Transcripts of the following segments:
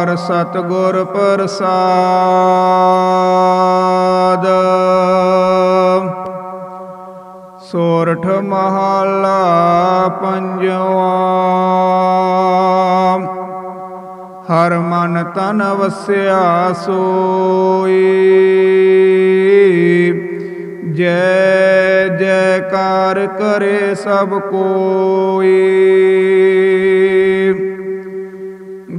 ਓੰਕਾਰ ਸਤਿਗੁਰ ਪ੍ਰਸਾਦ। ਸੋਰਠ ਮਹਲਾ ਪੰਜਵਾ। ਹਰ ਮਨ ਤਨ ਵਸਿਆ ਸੋਈ। ਜੈ ਜੈਕਾਰ ਕਰੇ ਸਭ ਕੋਈ।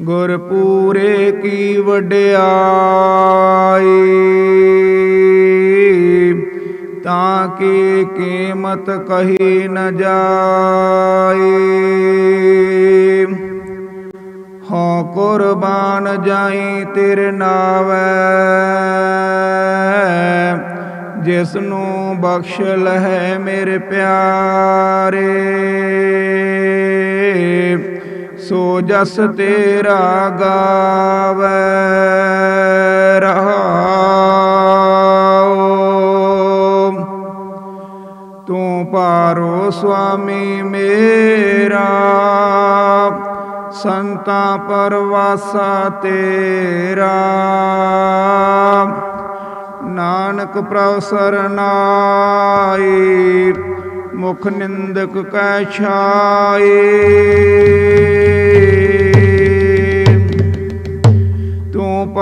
ਗੁਰਪੂਰੇ ਕੀ ਵਡਿਆਈ? ਤਾਂ ਕੀ ਕੀਮਤ ਕਹੀ ਨ ਜਾਏ ਹਉ ਕੁਰਬਾਨ ਜਾਈ ਤੇਰੇ ਨਾਵੈ ਜਿਸ ਨੂੰ ਬਖਸ਼ ਲਹਿ ਮੇਰੇ ਪਿਆਰੇ। ਸੋ ਜਸ ਤੇਰਾ ਗਾਵੈ, ਰਹਾਉ। ਤੂੰ ਪਾਰੋ ਸੁਆਮੀ ਮੇਰਾ, ਸੰਤਾ ਪਰਵਾਸਾ ਤੇਰਾ। ਨਾਨਕ ਪ੍ਰਭ ਸਰਨਾਈ, ਮੁਖ ਨਿੰਦਕ ਕੈ ਛਾਈ।